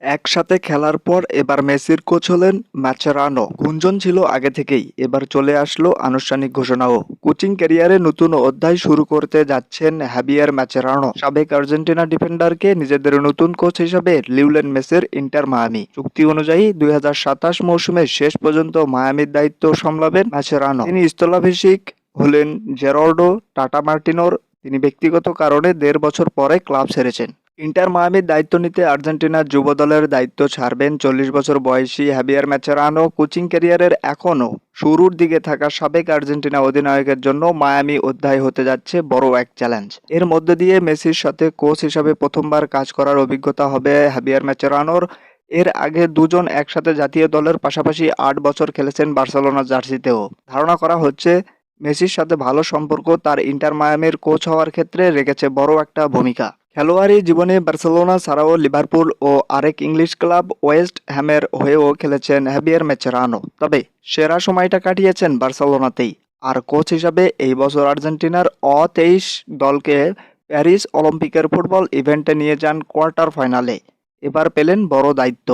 একসাথে খেলার পর এবার মেসির কোচ হলেন ম্যাচেরানো গুঞ্জন ছিল আগে থেকেই। এবার চলে আসলো আনুষ্ঠানিক ঘোষণাও। কোচিং ক্যারিয়ারে নতুন অধ্যায় শুরু করতে যাচ্ছেন হ্যাবিয়ার ম্যাচেরানো সাবেক আর্জেন্টিনা ডিফেন্ডারকে নিজেদের নতুন কোচ হিসাবে লিউলেন মেসির ইন্টার মায়ামি। চুক্তি অনুযায়ী দুই হাজার সাতাশ মৌসুমের শেষ পর্যন্ত মায়ামির দায়িত্ব সামলাবেন ম্যাচেরানো তিনি স্থলাভিষিক হলেন জেরাল্ডো টাটা মার্টিনোর। তিনি ব্যক্তিগত কারণে দেড় বছর পরে ক্লাব ছেড়েছেন। ইন্টার মায়ামির দায়িত্ব নিতে আর্জেন্টিনার যুব দলের দায়িত্ব ছাড়বেন চল্লিশ বছর বয়সী হ্যাবিয়ার ম্যাচেরানো কোচিং ক্যারিয়ারের এখনও শুরুর দিকে থাকা সাবেক আর্জেন্টিনা অধিনায়কের জন্য মায়ামি অধ্যায় হতে যাচ্ছে বড় এক চ্যালেঞ্জ। এর মধ্যে দিয়ে মেসির সাথে কোচ হিসাবে প্রথমবার কাজ করার অভিজ্ঞতা হবে হ্যাবিয়ার ম্যাচেরানোর। এর আগে দুজন একসাথে জাতীয় দলের পাশাপাশি আট বছর খেলেছেন বার্সেলোনা জার্সিতেও। ধারণা করা হচ্ছে, মেসির সাথে ভালো সম্পর্ক তার ইন্টার মায়ামির কোচ হওয়ার ক্ষেত্রে রেখেছে বড় একটা ভূমিকা। খেলোয়াড়ি জীবনে বার্সেলোনা ছাড়াও লিভারপুল ও আরেক ইংলিশ ক্লাব ওয়েস্ট হ্যামের হয়েও খেলেছেন হ্যাবিয়ার ম্যাচেরানো তবে সেরা সময়টা কাটিয়েছেন বার্সেলোনাতেই আর কোচ হিসাবে এই বছর আর্জেন্টিনার অ তেইশ দলকে প্যারিস অলিম্পিকের ফুটবল ইভেন্টে নিয়ে যান কোয়ার্টার ফাইনালে। এবার পেলেন বড় দায়িত্ব।